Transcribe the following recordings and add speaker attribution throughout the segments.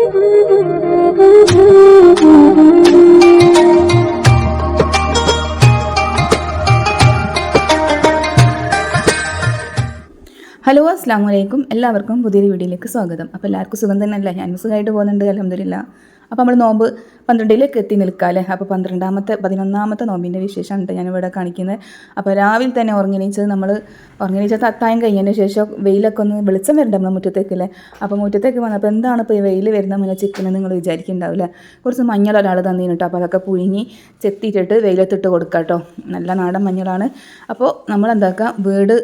Speaker 1: Hello അസ്സാം വലൈക്കും എല്ലാവർക്കും പുതിയൊരു വീഡിയോയിലേക്ക് സ്വാഗതം. അപ്പോൾ എല്ലാവർക്കും സുഖം തന്നെയല്ല? ഞാൻ സുഖമായിട്ട് പോകുന്നുണ്ട്. അലഹമില്ല അപ്പോൾ നമ്മൾ നോമ്പ് പന്ത്രണ്ടിലേക്ക് എത്തി നിൽക്കുക അല്ലേ അപ്പോൾ പന്ത്രണ്ടാമത്തെ പതിനൊന്നാമത്തെ നോമ്പിന്റെ ഞാൻ ഞാനിവിടെ കാണിക്കുന്നത്. അപ്പോൾ രാവിലെ തന്നെ ഉറങ്ങിണീച്ചത് നമ്മൾ ഉറങ്ങിണീച്ചത് അത്തായം കഴിഞ്ഞതിന് ശേഷം വെയിലൊക്കെ ഒന്ന് വെളിച്ചം വരണ്ട നമ്മൾ മുറ്റത്തേക്ക് അല്ലേ? അപ്പോൾ മുറ്റത്തേക്ക് വന്നപ്പോൾ എന്താണ് ഇപ്പോൾ ഈ വെയിൽ വരുന്ന മുന്നേ ചിക്കൻ നിങ്ങൾ വിചാരിക്കുന്നുണ്ടാവില്ല കുറച്ച് മഞ്ഞൾ ഒരാൾ തന്നീന് അപ്പോൾ അതൊക്കെ പുഴുങ്ങി ചെത്തിയിട്ടിട്ട് വെയിലത്തിട്ട് കൊടുക്കുക കേട്ടോ. നല്ല നാടൻ മഞ്ഞളാണ്. അപ്പോൾ നമ്മൾ എന്താക്കുക വീട്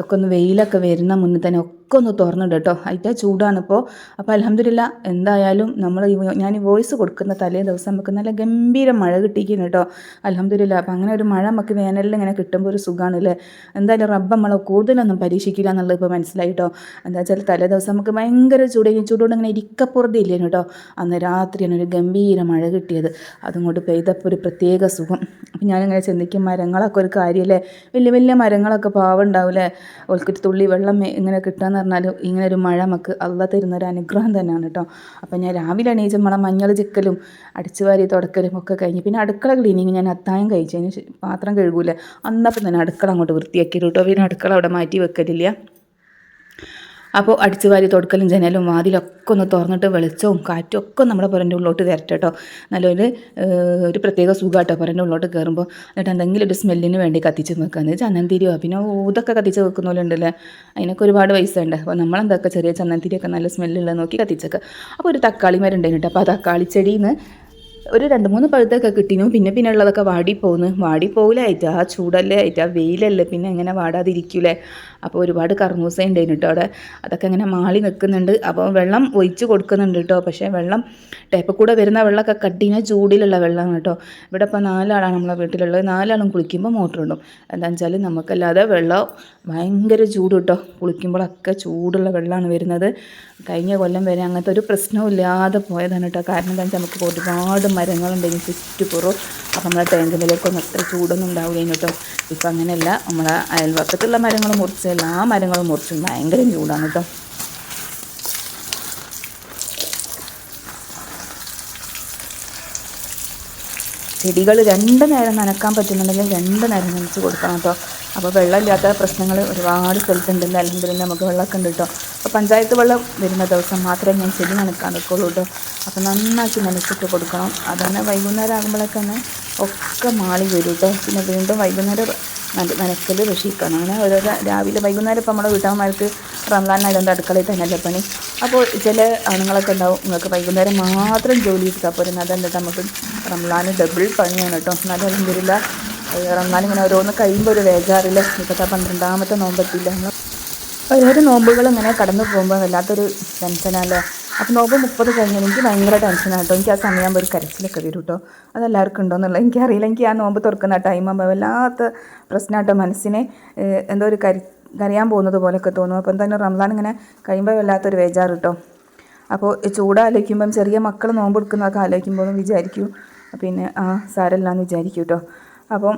Speaker 1: ഒക്കെ ഒന്ന് വെയിലൊക്കെ വരുന്ന മുന്നേ തന്നെ ഒക്കെ ഒന്ന് തുറന്നിടും കേട്ടോ അതിന്റെ ചൂടാണിപ്പോൾ അപ്പോൾ അലഹമില്ല എന്തായാലും നമ്മൾ ഞാൻ ഈ വോയിസ് കൊടുക്കുന്ന തലേ ദിവസം നമുക്ക് നല്ല ഗംഭീര മഴ കിട്ടിയിരിക്കുന്നു കേട്ടോ അലഹമില്ല അപ്പോൾ അങ്ങനെ ഒരു മഴ നമുക്ക് വേനലിൽ ഇങ്ങനെ കിട്ടുമ്പോൾ ഒരു സുഖമാണ് അല്ലേ എന്തായാലും റബ്ബ് നമ്മളെ കൂടുതലൊന്നും പരീക്ഷിക്കില്ല എന്നുള്ളത് ഇപ്പോൾ മനസ്സിലായി കേട്ടോ എന്താ വെച്ചാൽ തലേ ദിവസം നമുക്ക് ഭയങ്കര ചൂട് ഈ ചൂടുകൊണ്ട് ഇങ്ങനെ ഇരിക്കപ്പുറത്ത് ഇല്ലേനു കേട്ടോ അന്ന് രാത്രിയാണ് ഒരു ഗംഭീര മഴ കിട്ടിയത്. അതുകൊണ്ട് പെയ്തപ്പോൾ ഒരു പ്രത്യേക സുഖം. അപ്പം ഞാനിങ്ങനെ ചിന്തിക്കും മരങ്ങളൊക്കെ ഒരു കാര്യമല്ലേ വലിയ വലിയ മരങ്ങളൊക്കെ പാവുണ്ടാവില്ലേ ഓൽക്കൊരു തുള്ളി വെള്ളം ഇങ്ങനെ കിട്ടുക എന്ന് പറഞ്ഞാൽ ഇങ്ങനെ ഒരു മഴ നമുക്ക് അള്ള തരുന്ന ഒരു അനുഗ്രഹം തന്നെയാണ് കേട്ടോ. അപ്പം ഞാൻ രാവിലെ എണീച്ച് മഴ മഞ്ഞൾ ചിക്കലും അടിച്ചു വാരി തുടക്കലും ഒക്കെ കഴിഞ്ഞ് പിന്നെ അടുക്കള ക്ലീനിങ് ഞാൻ അത്തായം കഴിച്ചതിന് പാത്രം കഴുകൂല. അന്നപ്പം തന്നെ അടുക്കള അങ്ങോട്ട് വൃത്തിയാക്കി കേട്ടോ. പിന്നെ അടുക്കള അവിടെ മാറ്റി വെക്കലില്ല. അപ്പോൾ അടിച്ചു വാരി തൊടുക്കലും ജനലും വാതിലൊക്കെ ഒന്ന് തുറന്നിട്ട് വെളിച്ചവും കാറ്റും ഒക്കെ നമ്മുടെ പുരന്റെ ഉള്ളോട്ട് വരട്ടെ കേട്ടോ. നല്ലൊരു ഒരു പ്രത്യേക സുഖമാട്ടോ പുരന്റെ ഉള്ളോട്ട് കയറുമ്പോൾ എന്നിട്ട് എന്തെങ്കിലും ഒരു സ്മെല്ലിന് വേണ്ടി കത്തിച്ച് വെക്കാന്ന് ചന്ദനത്തിരിയോ പിന്നെ ഊതൊക്കെ കത്തിച്ച് വെക്കുന്ന പോലെ ഉണ്ടല്ലേ അതിനൊക്കെ ഒരുപാട് പൈസ ഉണ്ട് അപ്പോൾ നമ്മളെന്തൊക്കെ ചെറിയ ചന്ദനത്തിരിയൊക്കെ നല്ല സ്മെല്ലുള്ള നോക്കി കത്തിച്ചേക്കുക അപ്പോൾ ഒരു തക്കാളി മരം കേട്ടോ. അപ്പോൾ ആ തക്കാളി ചെടിയിൽ നിന്ന് ഒരു രണ്ട് മൂന്ന് പഴുത്തൊക്കെ കിട്ടിനു. പിന്നെ പിന്നെ ഉള്ളതൊക്കെ വാടിപ്പോന്ന് വാടിപ്പോകില്ലായിട്ട് ആ ചൂടല്ലേ ആയിട്ട്. ആ വെയിലല്ലേ. പിന്നെ എങ്ങനെ വാടാതിരിക്കൂലേ. അപ്പോൾ ഒരുപാട് കർമൂസ ഉണ്ടായിരുന്നു കേട്ടോ അവിടെ. അതൊക്കെ ഇങ്ങനെ മാളി നിൽക്കുന്നുണ്ട്. അപ്പോൾ വെള്ളം ഒഴിച്ച് കൊടുക്കുന്നുണ്ട് കേട്ടോ. പക്ഷേ വെള്ളം ടേപ്പ് കൂടെ വരുന്ന വെള്ളമൊക്കെ കട്ടിന ചൂടിലുള്ള വെള്ളമാണ് കേട്ടോ. ഇവിടെ ഇപ്പോൾ നാലാളാണ് നമ്മളെ വീട്ടിലുള്ളത്. നാലാളും കുളിക്കുമ്പോൾ മോട്ടർ ഇടും എന്താണെന്ന് വെച്ചാൽ നമുക്കല്ലാതെ വെള്ളം ഭയങ്കര ചൂട് കേട്ടോ. കുളിക്കുമ്പോഴൊക്കെ ചൂടുള്ള വെള്ളമാണ് വരുന്നത്. കഴിഞ്ഞ കൊല്ലം വരെ അങ്ങനത്തെ ഒരു പ്രശ്നവും ഇല്ലാതെ പോയതാണ് കേട്ടോ. കാരണം എന്താ വെച്ചാൽ നമുക്ക് ഒരുപാട് മരങ്ങളുണ്ടെങ്കിൽ ചുറ്റുപുറവും അപ്പോൾ നമ്മളെ ടാങ്കിലേക്കൊന്നും അത്ര ചൂടൊന്നും ഉണ്ടാവില്ല കേട്ടോ ഇപ്പം അങ്ങനെയല്ല നമ്മളെ അയൽവക്കത്തുള്ള മരങ്ങൾ മുറിച്ച് എല്ലാ മരങ്ങളും മുറിച്ചും ഭയങ്കര ചൂടാണ് കേട്ടോ ചെടികൾ രണ്ട് നേരം നനക്കാൻ പറ്റുന്നുണ്ടെങ്കിൽ രണ്ട് നേരം നനച്ച് കൊടുക്കണം കേട്ടോ അപ്പോൾ വെള്ളമില്ലാത്ത പ്രശ്നങ്ങൾ ഒരുപാട് സ്ഥലത്തുണ്ടല്ലോ അല്ലെങ്കിൽ നമുക്ക് വെള്ളമൊക്കെ ഉണ്ട് കേട്ടോ അപ്പോൾ പഞ്ചായത്ത് വെള്ളം വരുന്ന ദിവസം മാത്രമേ ഞാൻ ചെടി നനക്കാൻ നിൽക്കുള്ളൂ കേട്ടോ അപ്പോൾ നന്നാക്കി നനച്ചിട്ട് കൊടുക്കണം. അതന്നെ വൈകുന്നേരം ആകുമ്പോഴൊക്കെ തന്നെ ഒക്കെ മാളി വരും കേട്ടോ പിന്നെ വീണ്ടും വൈകുന്നേരം നനക്കൽ രക്ഷിക്കണം അങ്ങനെ ഓരോ രാവിലെ വൈകുന്നേരം ഇപ്പോൾ നമ്മുടെ വീട്ടമ്മമാർക്ക് റംസാനായതുകൊണ്ട് അടുക്കളയിൽ തന്നെയല്ലേ പണി. അപ്പോൾ ചില ആണുങ്ങളൊക്കെ ഉണ്ടാവും. നിങ്ങൾക്ക് വൈകുന്നേരം മാത്രം ജോലി എടുത്താൽ പോരുന്നത്. അതല്ല നമുക്ക് റംസാൻ ഡബിൾ പണിയാണ് കേട്ടോ എന്നാലും അലഹമില്ല റംസാൻ ഇങ്ങനെ ഓരോന്ന് കഴിയുമ്പോൾ ഒരു വേജാറില്ല? ഇപ്പോഴത്തെ പന്ത്രണ്ടാമത്തെ നോമ്പത്തില്ല ഓരോരോ നോമ്പുകൾ ഇങ്ങനെ കടന്നു പോകുമ്പോൾ വല്ലാത്തൊരു ടെൻഷനല്ലേ അപ്പോൾ നോമ്പ് മുപ്പത് കഴിഞ്ഞാൽ എനിക്ക് ഭയങ്കര ടെൻഷനാണ് കേട്ടോ എനിക്ക് ആ സമയമാകുമ്പോൾ ഒരു കരച്ചിലൊക്കെ വരും കേട്ടോ അതെല്ലാവർക്കും ഉണ്ടോയെന്നുള്ളത് എനിക്കറിയില്ല. എനിക്ക് ആ നോമ്പ് തുറക്കുന്ന ടൈം ആകുമ്പോൾ വല്ലാത്ത പ്രശ്നമായിട്ടോ മനസ്സിനെ. എന്തോ ഒരു കരി കരയാൻ പോകുന്നത് പോലെയൊക്കെ തോന്നും. അപ്പം തന്നെ റംസാൻ ഇങ്ങനെ കഴിയുമ്പോൾ വല്ലാത്തൊരു വേജാറ് കേട്ടോ അപ്പോൾ ഈ ചൂട് ആലോചിക്കുമ്പം ചെറിയ മക്കൾ നോമ്പ് എടുക്കുന്നതൊക്കെ ആലോചിക്കുമ്പോഴും വിചാരിക്കും. പിന്നെ ആ സാരമില്ലാന്ന് വിചാരിക്കും കേട്ടോ അപ്പം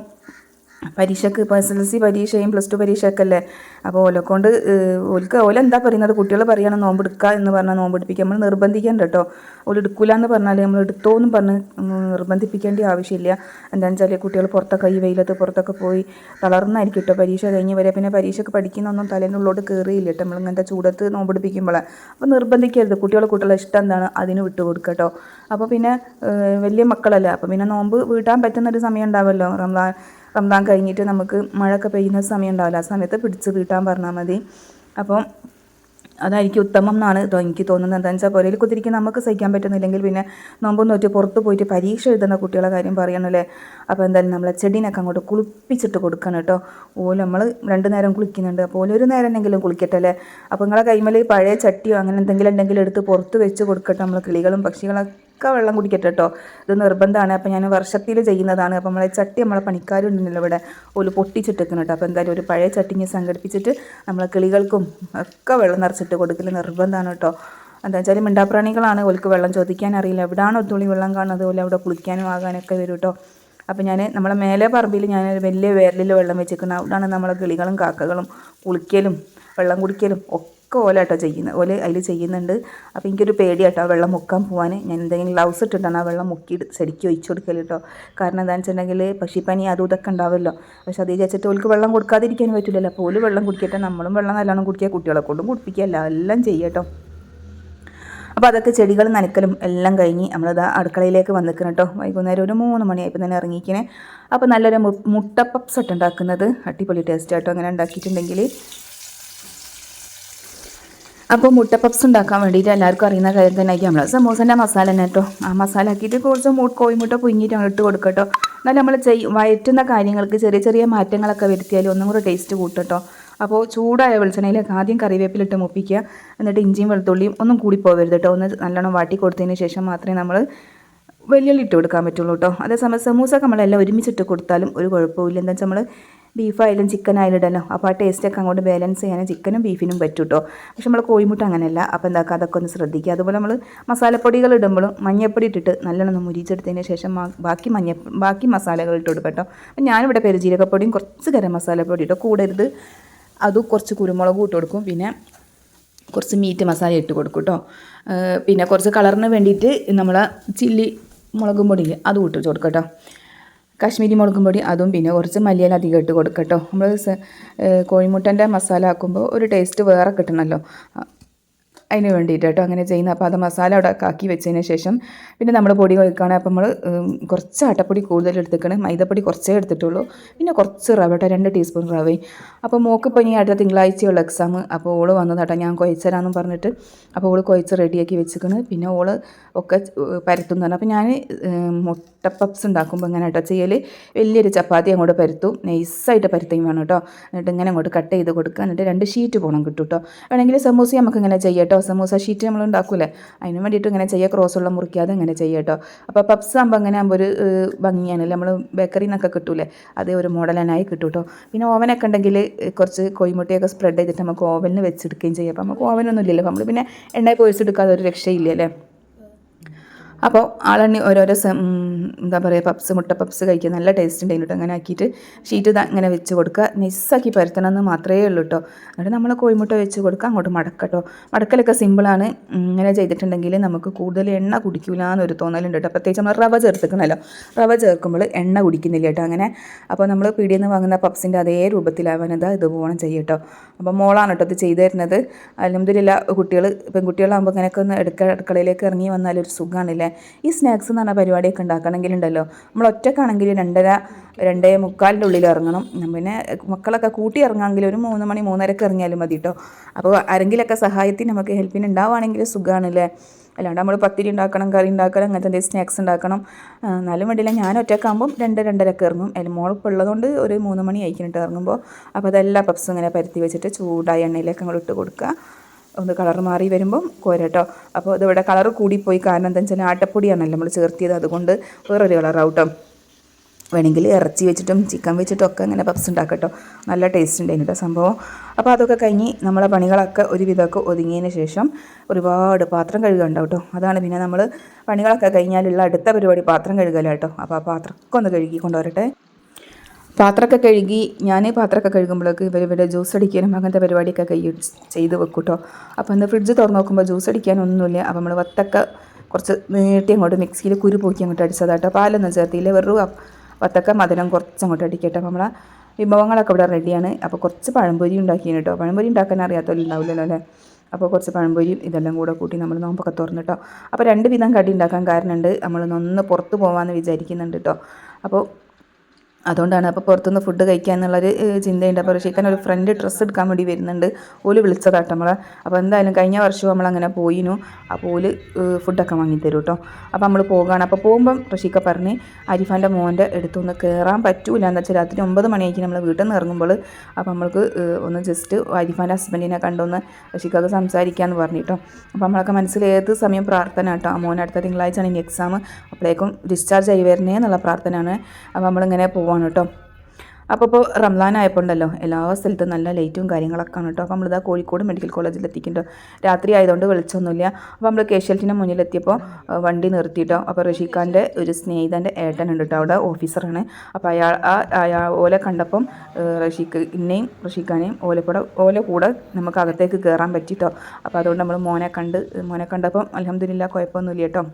Speaker 1: പരീക്ഷയ്ക്ക് ഇപ്പോൾ എസ് എൽ സി പരീക്ഷയും പ്ലസ് ടു പരീക്ഷയൊക്കെ അല്ലേ അപ്പോൾ ഓലക്കൊണ്ട് കൊണ്ട് ഓൽക്ക് ഓല എന്താ പറയുന്നത്? കുട്ടികൾ പറയണം നോമ്പ് എടുക്കുക എന്ന് പറഞ്ഞാൽ നോമ്പ് എടുപ്പിക്കുക നമ്മൾ നിർബന്ധിക്കേണ്ട കേട്ടോ ഓൽ എടുക്കില്ല എന്ന് പറഞ്ഞാൽ നമ്മൾ എടുത്തോ എന്ന് പറഞ്ഞ് നിർബന്ധിപ്പിക്കേണ്ട ആവശ്യമില്ല. എന്താണെന്ന് വെച്ചാൽ കുട്ടികൾ പുറത്തൊക്കെ ഈ വെയിലത്ത് പുറത്തൊക്കെ പോയി തളർന്നായിരിക്കും കേട്ടോ പരീക്ഷ കഴിഞ്ഞ് വരെ. പിന്നെ പരീക്ഷയ്ക്ക് പഠിക്കുന്നൊന്നും ഉള്ളിലോട്ട് കയറിയില്ല കേട്ടോ നമ്മൾ ഇങ്ങനത്തെ ചൂടത്ത് നോമ്പെടുപ്പിക്കുമ്പോൾ അപ്പോൾ നിർബന്ധിക്കരുത്. കുട്ടികൾ കുട്ടികളെ ഇഷ്ടം എന്താണ്? അതിന് വിട്ടു കൊടുക്കുക കേട്ടോ അപ്പോൾ പിന്നെ വലിയ മക്കളല്ല? അപ്പോൾ പിന്നെ നോമ്പ് വീട്ടാൻ പറ്റുന്നൊരു സമയം ഉണ്ടാവുമല്ലോ റംസാൻ റംസാൻ കഴിഞ്ഞിട്ട് നമുക്ക് മഴയൊക്കെ പെയ്യുന്ന സമയം ഉണ്ടാവില്ല. ആ സമയത്ത് പിടിച്ച് വീട്ടാൻ പറഞ്ഞാൽ മതി. അപ്പം അതായിരിക്കും ഉത്തമം എന്നാണ് എനിക്ക് തോന്നുന്നത്. എന്താണെന്ന് വെച്ചാൽ പുരയിൽ കുത്തിരിക്കും നമുക്ക് സഹിക്കാൻ പറ്റുന്നില്ലെങ്കിൽ പിന്നെ നോമ്പ് നോറ്റ് പുറത്ത് പോയിട്ട് പരീക്ഷ എഴുതുന്ന കുട്ടികളെ കാര്യം പറയണല്ലേ അപ്പോൾ എന്തായാലും നമ്മളെ ചെടീനൊക്കെ അങ്ങോട്ട് കുളിപ്പിച്ചിട്ട് കൊടുക്കണം കേട്ടോ ഓൽ നമ്മൾ രണ്ട് നേരം കുളിക്കുന്നുണ്ട്. അപ്പോൾ ഓലൊരു നേരം എങ്കിലും കുളിക്കട്ടെ അല്ലേ? അപ്പോൾ നിങ്ങളെ കൈമേൽ പഴയ ചട്ടിയോ അങ്ങനെ എന്തെങ്കിലും ഉണ്ടെങ്കിലും എടുത്ത് പുറത്ത് വെച്ച് കൊടുക്കട്ടെ നമ്മൾ കിളികളും പക്ഷികളൊക്കെ. വെള്ളം കുടിക്കട്ടെ കേട്ടോ ഇത് നിർബന്ധമാണ് അപ്പോൾ ഞാൻ വർഷത്തിൽ ചെയ്യുന്നതാണ്. അപ്പോൾ നമ്മളെ ചട്ടി നമ്മളെ പണിക്കാരുണ്ടല്ലോ ഇവിടെ. ഒരു പൊട്ടിച്ചിട്ടിരിക്കണം കേട്ടോ അപ്പോൾ എന്തായാലും ഒരു പഴയ ചട്ടിങ്ങ് സംഘടിപ്പിച്ചിട്ട് നമ്മളെ കിളികൾക്കും ഒക്കെ വെള്ളം നിറച്ചിട്ട് കൊടുക്കൽ നിർബന്ധമാണ് കേട്ടോ എന്താ വെച്ചാൽ മിണ്ടാപ്രാണികളാണ് ഓൽക്ക് വെള്ളം ചോദിക്കാൻ അറിയില്ല. എവിടെയാണ് ഒത്തുള്ളി തുള്ളി വെള്ളം കാണുന്നത് പോലെ അവിടെ കുളിക്കാനും ആകാനൊക്കെ വരും കേട്ടോ അപ്പോൾ ഞാൻ നമ്മളെ മേലെ പറമ്പിൽ ഞാൻ വലിയ വേരലിൽ വെള്ളം വെച്ചിരിക്കുന്നത് അവിടെയാണ് നമ്മളെ കിളികളും കാക്കകളും കുളിക്കലും വെള്ളം കുടിക്കലും ഒക്കെ ഒക്കെ ഓല കേട്ടോ ചെയ്യുന്നത്. ഓൽ അതിൽ ചെയ്യുന്നുണ്ട്. അപ്പോൾ എനിക്കൊരു പേടിയാട്ടോ വെള്ളം മുക്കാൻ പോകാൻ ഞാൻ എന്തെങ്കിലും ഗ്ലൗസ് ഇട്ടിട്ടാണ് ആ വെള്ളം മുക്കി ശരിക്കും ഒഴിച്ചു കൊടുക്കൽ കേട്ടോ കാരണം എന്താണെന്ന് വെച്ചിട്ടുണ്ടെങ്കിൽ പക്ഷിപ്പനി അതും ഇതൊക്കെ ഉണ്ടാവുമല്ലോ പക്ഷെ അത് വിചാരിച്ചിട്ട് ഓൾക്ക് വെള്ളം കൊടുക്കാതിരിക്കാൻ പറ്റില്ലല്ലോ അപ്പോൾ ഓൽ വെള്ളം കുടിക്കട്ടെ. നമ്മളും വെള്ളം നല്ലോണം കുടിക്കുക. കുട്ടികളെ കൊണ്ടും കുടിപ്പിക്കുക. എല്ലാം ചെയ്യട്ടോ അപ്പോൾ അതൊക്കെ ചെടികൾ നനക്കലും എല്ലാം കഴിഞ്ഞ് നമ്മളിത് അടുക്കളയിലേക്ക് വന്നിക്കണം കേട്ടോ വൈകുന്നേരം ഒരു മൂന്ന് മണിയായപ്പോൾ തന്നെ ഇറങ്ങിക്കണേ അപ്പോൾ നല്ലൊരു മുട്ട പപ്സ് ഇട്ട് ഉണ്ടാക്കുന്നത്. അടിപൊളി ടേസ്റ്റ് ആട്ടോ. അങ്ങനെ ഉണ്ടാക്കിയിട്ടുണ്ടെങ്കിൽ അപ്പോൾ മുട്ട പപ്സ് ഉണ്ടാക്കാൻ വേണ്ടിയിട്ട് എല്ലാവർക്കും അറിയുന്ന കാര്യം തന്നെ ആയിരിക്കും നമ്മൾ സമൂസന്റെ മസാല തന്നെ കേട്ടോ ആ മസാല ആക്കിയിട്ട് കുറച്ച് മൂ കോഴിമുട്ട പുഞ്ഞിട്ട് അങ്ങ് ഇട്ട് കൊടുക്കട്ടോ കേട്ടോ എന്നാലും നമ്മൾ ചെയ് വയറ്റുന്ന കാര്യങ്ങൾക്ക് ചെറിയ ചെറിയ മാറ്റങ്ങളൊക്കെ വരുത്തിയാലും ഒന്നും കൂടെ ടേസ്റ്റ് കൂട്ടട്ടോ കേട്ടോ അപ്പോൾ ചൂടായ വെളിച്ചെണ്ണയിലേക്ക് ആദ്യം കറിവേപ്പിലിട്ട് മുപ്പിക്കുക. എന്നിട്ട് ഇഞ്ചിയും വെളുത്തുള്ളിയും ഒന്നും കൂടി പോകരുത് കേട്ടോ ഒന്ന് നല്ലോണം വാട്ടി കൊടുത്തതിന് ശേഷം മാത്രമേ നമ്മൾ വെല്ലുവിളി ഇട്ട് കൊടുക്കാൻ പറ്റുള്ളൂ കേട്ടോ അതേസമയം സമൂസ നമ്മളെല്ലാം ഒരുമിച്ചിട്ട് കൊടുത്താലും ഒരു കുഴപ്പമില്ല എന്താ വെച്ചാൽ നമ്മൾ ബീഫായാലും ചിക്കൻ ആയാലും ഇടല്ലോ അപ്പോൾ ആ ടേസ്റ്റൊക്കെ അങ്ങോട്ട് ബാലൻസ് ചെയ്യാൻ ചിക്കനും ബീഫിനും പറ്റും കേട്ടോ പക്ഷെ നമ്മൾ കോഴിമുട്ട അങ്ങനെയല്ല. അപ്പോൾ എന്താക്കുക അതൊക്കെ ഒന്ന് ശ്രദ്ധിക്കുക. അതുപോലെ നമ്മൾ മസാലപ്പൊടികൾ ഇടുമ്പോഴും മഞ്ഞപ്പൊടി ഇട്ടിട്ട് നല്ലോണം മുരിച്ചെടുത്തതിന് ശേഷം ബാക്കി മഞ്ഞ ബാക്കി മസാലകൾ ഇട്ട് കൊടുക്കും കേട്ടോ. അപ്പം ഞാനിവിടെ പെരുജീരകപ്പൊടിയും കുറച്ച് ഗരം മസാലപ്പൊടി ഇട്ടോ. കൂടരുത്. അതും കുറച്ച് കുരുമുളകും ഇട്ട് കൊടുക്കും. പിന്നെ കുറച്ച് മീറ്റ് മസാല ഇട്ട് കൊടുക്കും കേട്ടോ. പിന്നെ കുറച്ച് കളറിന് വേണ്ടിയിട്ട് നമ്മൾ ചില്ലി മുളകും പൊടിയിൽ അതും ഇട്ട് കൊടുക്കാം കേട്ടോ. കാശ്മീരി മുളകും പൊടി അതും പിന്നെ കുറച്ച് മല്ലിയില അധികം ഇട്ട് കൊടുക്കട്ടോ കേട്ടോ നമ്മൾ കോഴിമുട്ടന്റെ മസാല ആക്കുമ്പോൾ ഒരു ടേസ്റ്റ് വേറെ കിട്ടണമല്ലോ അതിന് വേണ്ടിയിട്ട് കേട്ടോ അങ്ങനെ ചെയ്യുന്നത് അപ്പോൾ അത് മസാല അവിടെ ആക്കി വെച്ചതിന് ശേഷം പിന്നെ നമ്മൾ പൊടി കൊടുക്കുകയാണെങ്കിൽ അപ്പോൾ നമ്മൾ കുറച്ച് ആട്ടപ്പൊടി കൂടുതൽ എടുത്തേക്കണ്. മൈദപ്പൊടി കുറച്ചേ എടുത്തിട്ടുള്ളൂ. പിന്നെ കുറച്ച് റവ കേട്ടോ രണ്ട് ടീസ്പൂൺ റവയും അപ്പോൾ മോക്ക് ഇപ്പോൾ ഇനി അടുത്ത തിങ്കളാഴ്ചയുള്ള എക്സാം അപ്പോൾ ഓൾ വന്നതാട്ടോ ഞാൻ കുഴച്ചരാന്നും പറഞ്ഞിട്ട്. അപ്പോൾ ഓൾ കുഴച്ച് റെഡിയാക്കി വെച്ചിക്കണ്. പിന്നെ ഓൾ ഒക്കെ പരത്തുന്നതാണ് അപ്പോൾ ഞാൻ മുട്ട പപ്സ് ഉണ്ടാക്കുമ്പോൾ ഇങ്ങനെ കേട്ടോ. ചെയ്യൽ വലിയൊരു ചപ്പാത്തി അങ്ങോട്ട് പരുത്തും. നൈസായിട്ട് പരുത്തുകയും വേണം കേട്ടോ. എന്നിട്ട് ഇങ്ങനെ അങ്ങോട്ട് കട്ട് ചെയ്ത് കൊടുക്കുക. എന്നിട്ട് രണ്ട് ഷീറ്റ് പോകണം കിട്ടും കേട്ടോ. വേണമെങ്കിൽ സമൂസ നമുക്ക് ഇങ്ങനെ ചെയ്യാം കേട്ടോ. സമൂസ ഷീറ്റ് നമ്മൾ ഉണ്ടാക്കൂലേ? അതിന് വേണ്ടിയിട്ട് ഇങ്ങനെ ചെയ്യുക ക്രോസുള്ള മുറിക്കാതെ ഇങ്ങനെ ചെയ്യാം കേട്ടോ. അപ്പോൾ പപ്സ് ആകുമ്പോൾ അങ്ങനെ ആകുമ്പോൾ ഒരു ഭംഗിയാണല്ലേ നമ്മൾ ബേക്കറിയിൽ നിന്നൊക്കെ കിട്ടൂലേ? അതേ ഒരു മോഡലനായി കിട്ടും കേട്ടോ. പിന്നെ ഓവനൊക്കെ ഉണ്ടെങ്കിൽ കുറച്ച് കോയിമുട്ടയൊക്കെ സ്പ്രെഡ് ചെയ്തിട്ട് നമുക്ക് ഓവനിൽ വെച്ചെടുക്കുകയും ചെയ്യാം. അപ്പോൾ നമുക്ക് ഓവനൊന്നും ഇല്ലല്ലോ. നമ്മൾ പിന്നെ എണ്ണയിൽ പൊരിച്ചെടുക്കാതെ ഒരു രക്ഷയില്ല അപ്പോൾ ആളെണ്ണി ഓരോരോ എന്താ പറയുക പപ്സ് മുട്ട പപ്സ് കഴിക്കാൻ നല്ല ടേസ്റ്റ് ഉണ്ടായിരുന്നു കേട്ടോ അങ്ങനെ ആക്കിയിട്ട് ഷീറ്റ് അങ്ങനെ വെച്ച് കൊടുക്കുക മിസ്സാക്കി പരത്തണം എന്ന് മാത്രമേ ഉള്ളൂ കേട്ടോ എന്നിട്ട് നമ്മൾ കോഴിമുട്ട വെച്ച് കൊടുക്കുക അങ്ങോട്ട് മടക്കട്ടോ മടക്കലൊക്കെ സിമ്പിളാണ് ഇങ്ങനെ ചെയ്തിട്ടുണ്ടെങ്കിൽ നമുക്ക് കൂടുതൽ എണ്ണ കുടിക്കില്ല എന്നൊരു തോന്നലുണ്ട് കേട്ടോ പ്രത്യേകിച്ച് നമ്മൾ റവ ചേർത്തിക്കണമല്ലോ റവ ചേർക്കുമ്പോൾ എണ്ണ കുടിക്കുന്നില്ല കേട്ടോ അങ്ങനെ അപ്പോൾ നമ്മൾ പീടിയിൽ നിന്ന് വാങ്ങുന്ന പപ്സിന്റെ അതേ രൂപത്തിലാവാനത് ഇതുപോലെ ചെയ്യട്ടോ അപ്പോൾ മോളാണ് കേട്ടോ ഇത് ചെയ്തു തരുന്നത്. അലഹമില്ല കുട്ടികൾ പെൺകുട്ടികളാകുമ്പോൾ ഇങ്ങനെയൊക്കെ ഒന്ന് എടുക്ക അടുക്കളയിലേക്ക് ഇറങ്ങി വന്നാൽ ഒരു സുഖമാണല്ലേ ഈ സ്നാക്സ് എന്ന് പറഞ്ഞ പരിപാടിയൊക്കെ ഉണ്ടാക്കണമെങ്കിലുണ്ടല്ലോ നമ്മൾ ഒറ്റക്കാണെങ്കിൽ രണ്ടര രണ്ടേ മുക്കാലിന്റെ ഉള്ളിൽ ഇറങ്ങണം. പിന്നെ മക്കളൊക്കെ കൂട്ടി ഇറങ്ങാമെങ്കിൽ ഒരു മൂന്ന് മണി മൂന്നരക്ക് ഇറങ്ങിയാലും മതി കേട്ടോ അപ്പോൾ ആരെങ്കിലൊക്കെ സഹായത്തിന് നമുക്ക് ഹെൽപ്പിന് ഉണ്ടാവുകയാണെങ്കിൽ സുഖമാണല്ലേ അല്ലാണ്ട് നമ്മൾ പത്തിരി ഉണ്ടാക്കണം കറി ഉണ്ടാക്കണം അങ്ങനത്തെ എന്തെങ്കിലും സ്നാക്സ് ഉണ്ടാക്കണം. എന്നാലും വേണ്ടിയില്ല. ഞാൻ ഒറ്റക്കാകുമ്പം രണ്ട് രണ്ടരക്ക് ഇറങ്ങും. അതിൽ മോളിപ്പോൾ ഉള്ളതുകൊണ്ട് ഒരു മൂന്ന് മണി ആയിക്കിട്ട് ഇറങ്ങുമ്പോൾ. അപ്പോൾ അതെല്ലാം പപ്സും ഇങ്ങനെ പരത്തി വെച്ചിട്ട് ചൂടായ എണ്ണയിലേക്ക് അങ്ങോട്ട് ഇട്ട് കൊടുക്കുക. ഒന്ന് കളർ മാറി വരുമ്പം കോരട്ടോ അപ്പോൾ ഇതിവിടെ കളർ കൂടിപ്പോയി. കാരണം എന്താ വെച്ചാൽ ആട്ടപ്പൊടിയാണല്ലോ നമ്മൾ ചേർത്തിയത്. അതുകൊണ്ട് വേറൊരു കളറാവും കേട്ടോ വേണമെങ്കിൽ ഇറച്ചി വെച്ചിട്ടും ചിക്കൻ വെച്ചിട്ടും ഒക്കെ അങ്ങനെ പപ്സ് ഉണ്ടാക്കട്ടോ. നല്ല ടേസ്റ്റ് ഉണ്ട് കേട്ടോ സംഭവം. അപ്പോൾ അതൊക്കെ കഴിഞ്ഞ് നമ്മളെ പണികളൊക്കെ ഒരുവിധമൊക്കെ ഒതുങ്ങിയതിന് ശേഷം ഒരുപാട് പാത്രം കഴുകുണ്ടാവും കേട്ടോ അതാണ് പിന്നെ നമ്മൾ പണികളൊക്കെ കഴിഞ്ഞാലുള്ള അടുത്ത പരിപാടി പാത്രം കഴുകല കേട്ടോ അപ്പോൾ ആ പാത്രമൊക്കെ ഒന്ന് കഴുകി കൊണ്ടുവരട്ടെ. പാത്രമൊക്കെ കഴുകി ഞാൻ പാത്രമൊക്കെ കഴുകുമ്പോഴേക്ക് ഇവർ ഇവിടെ ജ്യൂസ് അടിക്കാനും അങ്ങനത്തെ പരിപാടിയൊക്കെ കൈ ചെയ്ത് വെക്കും കേട്ടോ അപ്പോൾ ഇന്ന് ഫ്രിഡ്ജ് തുറന്ന് നോക്കുമ്പോൾ ജ്യൂസ് അടിക്കാനൊന്നുമില്ല. അപ്പോൾ നമ്മൾ വത്തക്ക കുറച്ച് നീട്ടി അങ്ങോട്ട് മിക്സിയിൽ കുരു പോക്കി അങ്ങോട്ട് അടിച്ചതാട്ടോ. പാലൊന്നും ചേർത്തില്ല. വെറും വത്തക്ക മധുരം കുറച്ച് അങ്ങോട്ട് അടിക്കട്ടെ. അപ്പോൾ നമ്മളെ വിഭവങ്ങളൊക്കെ ഇവിടെ റെഡിയാണ്. അപ്പോൾ കുറച്ച് പഴംപൊരി ഉണ്ടാക്കിയാണ് കേട്ടോ പഴംപൊരി ഉണ്ടാക്കാൻ അറിയാത്തവരുണ്ടാവില്ലല്ലോ അല്ലേ? അപ്പോൾ കുറച്ച് പഴംപൊരിയും ഇതെല്ലാം കൂടെ കൂട്ടി നമ്മൾ നോമ്പൊക്കെ തുറന്നു കേട്ടോ അപ്പോൾ രണ്ട് വിധം കടി ഉണ്ടാക്കാൻ കാരണമുണ്ട് നമ്മൾ ഒന്ന് പുറത്ത് പോകാമെന്ന് വിചാരിക്കുന്നുണ്ട് കേട്ടോ അപ്പോൾ അതുകൊണ്ടാണ് അപ്പോൾ പുറത്തുനിന്ന് ഫുഡ് കഴിക്കുക എന്നുള്ളൊരു ചിന്തയുണ്ട്. അപ്പോൾ ഋഷിക്കാൻ ഒരു ഫ്രണ്ട് ഡ്രസ്സ് എടുക്കാൻ വേണ്ടി വരുന്നുണ്ട്. ഓൽ വിളിച്ചതാട്ടോ നമ്മളെ. അപ്പോൾ എന്തായാലും കഴിഞ്ഞ വർഷവും നമ്മളങ്ങനെ പോയിനു. അപ്പോൾ ഓൽ ഫുഡൊക്കെ വാങ്ങിത്തരും കേട്ടോ അപ്പോൾ നമ്മൾ പോകുകയാണ് അപ്പോൾ പോകുമ്പം ഋഷിക്ക പറഞ്ഞ് അരിഫാന്റെ മോന്റെ അടുത്തൊന്ന് കയറാൻ പറ്റൂല. എന്ന് വെച്ചാൽ രാത്രി ഒമ്പത് മണിയായിരിക്കും നമ്മൾ വീട്ടിൽ നിന്ന് ഇറങ്ങുമ്പോൾ അപ്പോൾ നമ്മൾക്ക് ഒന്ന് ജസ്റ്റ് അരിഫാന്റെ ഹസ്ബൻഡിനെ കണ്ടൊന്ന് ഋഷിക്കൊക്കെ സംസാരിക്കാമെന്ന് പറഞ്ഞു അപ്പോൾ നമ്മളൊക്കെ മനസ്സിൽ ഏത് സമയം പ്രാർത്ഥന കേട്ടോ ആ മോൻ അടുത്ത തിങ്കളാഴ്ചയാണ് ഇനി എക്സാം അപ്പോഴേക്കും ഡിസ്ചാർജ് ആയി വരണേ എന്നുള്ള പ്രാർത്ഥനയാണ്. അപ്പോൾ നമ്മളിങ്ങനെ പോവാണ് കേട്ടോ. അപ്പോൾ ഇപ്പോൾ റംലാൻ ആയപ്പോണ്ടല്ലോ എല്ലാ സ്ഥലത്തും നല്ല ലൈറ്റും കാര്യങ്ങളൊക്കെ ആണ് കേട്ടോ. അപ്പോൾ നമ്മളിതാ കോഴിക്കോട് മെഡിക്കൽ കോളേജിൽ എത്തിക്കുന്നുണ്ടോ. രാത്രി ആയതുകൊണ്ട് വിളിച്ചൊന്നുമില്ല അപ്പോൾ നമ്മൾ കേശൽറ്റിന്റെ മുന്നിലെത്തിയപ്പോൾ വണ്ടി നിർത്തിയിട്ടോ അപ്പോൾ ഋഷിഖാന്റെ ഒരു സ്നേഹിതന്റെ ഏട്ടനുണ്ട് കേട്ടോ അവിടെ ഓഫീസറാണ്. അപ്പോൾ അയാൾ ആ ഓലെ കണ്ടപ്പം ഋഷിക്ക് ഇന്നെയും റഷീഖാനെയും ഓലെ കൂടെ ഓലെ കൂടെ നമുക്ക് അകത്തേക്ക് കയറാൻ പറ്റിയിട്ടോ അപ്പോൾ അതുകൊണ്ട് നമ്മൾ മോനെ കണ്ട് മോനെ കണ്ടപ്പം അലഹമ്മദില്ല കുഴപ്പമൊന്നുമില്ല കേട്ടോ.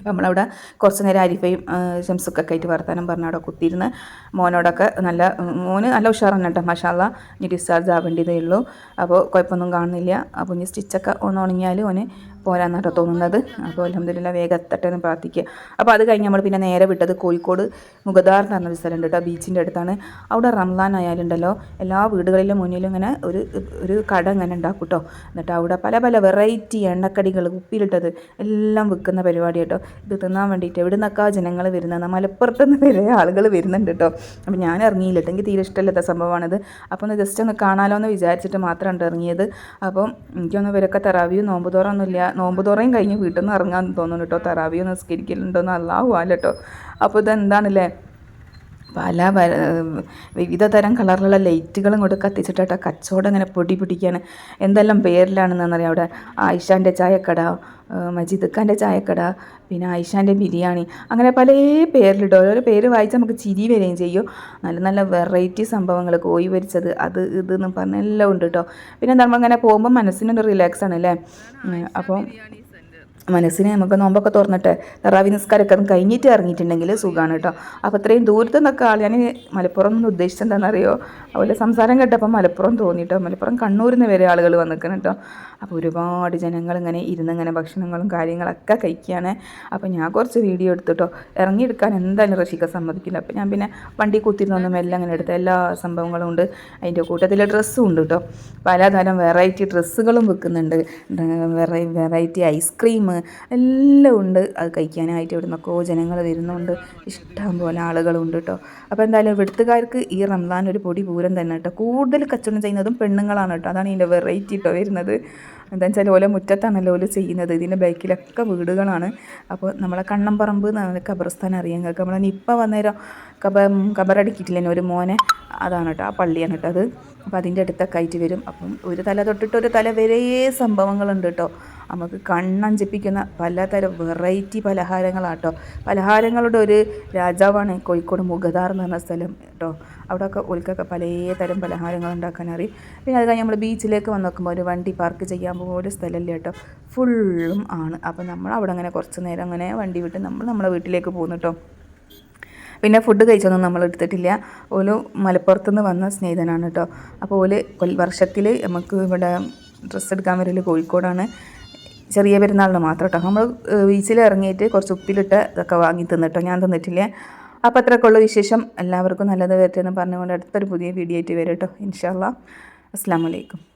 Speaker 1: അപ്പോൾ നമ്മളവിടെ കുറച്ച് നേരം അരിഫയും ആ, ഷംസുക്കൊക്കെ ആയിട്ട് വർത്താനം പറഞ്ഞ അവിടെ കുത്തിയിരുന്ന് മോനോടൊക്കെ നല്ല മോന് നല്ല ഉഷാറാണ് കേട്ടോ മഷാല ഇനി ഡിസ്ചാർജ് ആവേണ്ടതേ ഉള്ളൂ. അപ്പോൾ കുഴപ്പമൊന്നും കാണുന്നില്ല. അപ്പോൾ ഇനി സ്റ്റിച്ചൊക്കെ ഒന്ന് ഉണങ്ങിയാൽ ഓന് പോരാന്നാട്ടോ തോന്നുന്നത്. അപ്പോൾ അലഹമ്മദില്ല വേഗം എത്തട്ടെ എന്ന് പ്രാർത്ഥിക്കുക അപ്പോൾ അത് കഴിഞ്ഞ് നമ്മൾ പിന്നെ നേരെ വിട്ടത് കോഴിക്കോട് മുഗദാർ എന്ന് പറഞ്ഞൊരു സ്ഥലമുണ്ട് കേട്ടോ ബീച്ചിന്റെ അടുത്താണ്. അവിടെ റംലാൻ ആയാലുണ്ടല്ലോ എല്ലാ വീടുകളിലും മുന്നിലും ഇങ്ങനെ ഒരു ഒരു കട ഇങ്ങനെ ഉണ്ടാക്കും കേട്ടോ എന്നിട്ട് അവിടെ പല പല വെറൈറ്റി എണ്ണക്കടികൾ ഉപ്പിലിട്ടത് എല്ലാം വിൽക്കുന്ന പരിപാടി കേട്ടോ ഇത് തിന്നാൻ വേണ്ടിയിട്ട് എവിടെ നിന്നൊക്കെ ജനങ്ങൾ വരുന്നത് മലപ്പുറത്ത് നിന്ന് വരെ ആളുകൾ വരുന്നുണ്ട് കേട്ടോ അപ്പോൾ ഞാൻ ഇറങ്ങിയില്ലട്ടോ എനിക്ക് തീരെ ഇഷ്ടമില്ലാത്ത സംഭവമാണിത്. അപ്പോൾ ഒന്ന് ജസ്റ്റ് ഒന്ന് കാണാലോ എന്ന് വിചാരിച്ചിട്ട് മാത്രമാണ് ഇറങ്ങിയത്. അപ്പം എനിക്കൊന്ന് ഇവരൊക്കെ തെറാവിയും നോമ്പ് തോറൊന്നുമില്ല നോമ്പ് തോറയും കഴിഞ്ഞ് വീട്ടിൽ നിന്ന് ഇറങ്ങാൻ തോന്നുന്നു കേട്ടോ. തറാവിയോ നിസ്കരിക്കലുണ്ടോ അല്ലാഹു കേട്ടോ. അപ്പോൾ ഇതെന്താണല്ലേ? പല വിവിധ തരം കളറിലുള്ള ലൈറ്റുകളും കൂടെ കത്തിച്ചിട്ടാ കച്ചവടം ഇങ്ങനെ പൊടി പിടിക്കുകയാണ് എന്തെല്ലാം പേരിലാണെന്നറിയാം അവിടെ. ആയിഷാന്റെ ചായക്കട മജീദ് ഖാന്റെ ചായക്കട പിന്നെ ആയിഷാന്റെ ബിരിയാണി. അങ്ങനെ പല പേരിലിട്ടോ ഓരോ പേര് വായിച്ച് നമുക്ക് ചിരി വരികയും ചെയ്യും. നല്ല നല്ല വെറൈറ്റി സംഭവങ്ങൾ കോഴി വരിച്ചത് അത് ഇത് എന്ന് പറഞ്ഞ എല്ലാം ഉണ്ട് കേട്ടോ. പിന്നെ നമ്മൾ അങ്ങനെ പോകുമ്പോൾ മനസ്സിനൊരു റിലാക്സ് ആണ് അല്ലേ അപ്പം മനസ്സിന് നമുക്ക് നോമ്പൊക്കെ തുറന്നിട്ട് തറാവി നിസ്കാരമൊക്കെ ഒന്ന് കഴിഞ്ഞിട്ട് ഇറങ്ങിയിട്ടുണ്ടെങ്കിൽ സുഖമാണ് കേട്ടോ. അപ്പോൾ ഇത്രയും ദൂരത്ത് നിന്നൊക്കെ ആൾ ഞാൻ മലപ്പുറം എന്ന് ഉദ്ദേശിച്ചത് എന്താണെന്നറിയോ? അതുപോലെ സംസാരം കേട്ടപ്പോൾ മലപ്പുറം തോന്നിയിട്ടോ മലപ്പുറം കണ്ണൂരിൽ നിന്ന് വരെ ആളുകൾ വന്നിരിക്കണം കേട്ടോ. അപ്പോൾ ഒരുപാട് ജനങ്ങൾ ഇങ്ങനെ ഇരുന്ന് ഇങ്ങനെ ഭക്ഷണങ്ങളും കാര്യങ്ങളൊക്കെ കഴിക്കുകയാണ്. അപ്പോൾ ഞാൻ കുറച്ച് വീഡിയോ എടുത്തിട്ടോ ഇറങ്ങിയെടുക്കാൻ എന്തായാലും റഷിക്ക സമ്മതിക്കില്ല. അപ്പോൾ ഞാൻ പിന്നെ വണ്ടി കുത്തിരുന്നൊന്നും എല്ലാം അങ്ങനെ എടുത്ത എല്ലാ സംഭവങ്ങളും ഉണ്ട്. അതിന്റെ കൂട്ടത്തിൽ ഡ്രസ്സും ഉണ്ട് കേട്ടോ. പലതരം വെറൈറ്റി ഡ്രസ്സുകളും വെക്കുന്നുണ്ട്. വെറൈ വെറൈറ്റി ഐസ്ക്രീം എല്ലാം ഉണ്ട്. അത് കഴിക്കാനായിട്ട് ഇവിടെ നിന്നൊക്കെ ജനങ്ങൾ വരുന്നുണ്ട്. ഇഷ്ടം പോലെ ആളുകളുണ്ട് കേട്ടോ അപ്പോൾ എന്തായാലും ഇവിടുത്തുകാർക്ക് ഈ റംസാൻ ഒരു പൊടി പൂരം തന്നെ കേട്ടോ കൂടുതൽ കച്ചവടം ചെയ്യുന്നതും പെണ്ണുങ്ങളാണ് കേട്ടോ അതാണ് ഇതിന്റെ വെറൈറ്റി കേട്ടോ വരുന്നത്. എന്താ വെച്ചാൽ ഓല മുറ്റത്താണല്ലോ ഓല ചെയ്യുന്നത്. ഇതിന്റെ ബാക്കിലൊക്കെ വീടുകളാണ്. അപ്പോൾ നമ്മളെ കണ്ണമ്പറമ്പ് എന്നാണ് ഖബർസ്ഥാൻ അറിയാൻ കേൾക്കാം നമ്മളെ നിപ്പ വന്നേരം കബ കബറടിക്കിട്ടില്ലേ ഒരു മോനെ? അതാണ് കേട്ടോ ആ പള്ളിയാണ് കേട്ടോ അത്. അപ്പോൾ അതിന്റെ അടുത്തൊക്കെ ആയിട്ട് വരും. അപ്പം ഒരു തല തൊട്ടിട്ട് ഒരു തല വരെ സംഭവങ്ങളുണ്ട് കേട്ടോ നമുക്ക് കണ്ണഞ്ചിപ്പിക്കുന്ന പലതരം വെറൈറ്റി പലഹാരങ്ങളാട്ടോ. പലഹാരങ്ങളുടെ ഒരു രാജാവാണ് കോഴിക്കോട് മുഗദാർ എന്ന് പറഞ്ഞ സ്ഥലം കേട്ടോ. അവിടെയൊക്കെ ഒൽക്കൊക്കെ പലതരം പലഹാരങ്ങൾ ഉണ്ടാക്കാൻ അറിയും. പിന്നെ അത് കഴിഞ്ഞ് നമ്മൾ ബീച്ചിലേക്ക് വന്ന് നോക്കുമ്പോൾ ഒരു വണ്ടി പാർക്ക് ചെയ്യാൻ പോകുമ്പോൾ ഒരു സ്ഥലമല്ലേ കേട്ടോ. ഫുള്ളും ആണ്. അപ്പോൾ നമ്മൾ അവിടെ അങ്ങനെ കുറച്ച് നേരം അങ്ങനെ വണ്ടി വിട്ട് നമ്മൾ നമ്മുടെ വീട്ടിലേക്ക് പോകുന്നു കേട്ടോ. പിന്നെ ഫുഡ് കഴിച്ചൊന്നും നമ്മൾ എടുത്തിട്ടില്ല. ഓൽ മലപ്പുറത്തുനിന്ന് വന്ന സ്നേഹിതനാണ് കേട്ടോ. അപ്പോൾ ഓൽ വർഷത്തിൽ നമുക്ക് ഇവിടെ ഡ്രസ്സ് എടുക്കാൻ വരൽ കോഴിക്കോടാണ്. ചെറിയ പെരുന്നാളിന് മാത്രം കേട്ടോ നമ്മൾ ബീച്ചിൽ ഇറങ്ങിയിട്ട് കുറച്ച് ഉപ്പിലിട്ട് ഇതൊക്കെ വാങ്ങി തിന്നിട്ടോ. ഞാൻ തിന്നിട്ടില്ലേ. അപ്പോൾ അത്രയൊക്കെ ഉള്ള വിശേഷം. എല്ലാവർക്കും നല്ലത് വരട്ടെ എന്ന് പറഞ്ഞുകൊണ്ട് അടുത്തൊരു പുതിയ വീഡിയോ ആയിട്ട് വരും കേട്ടോ ഇൻഷാല്ലാ അസ്സാം വലൈക്കും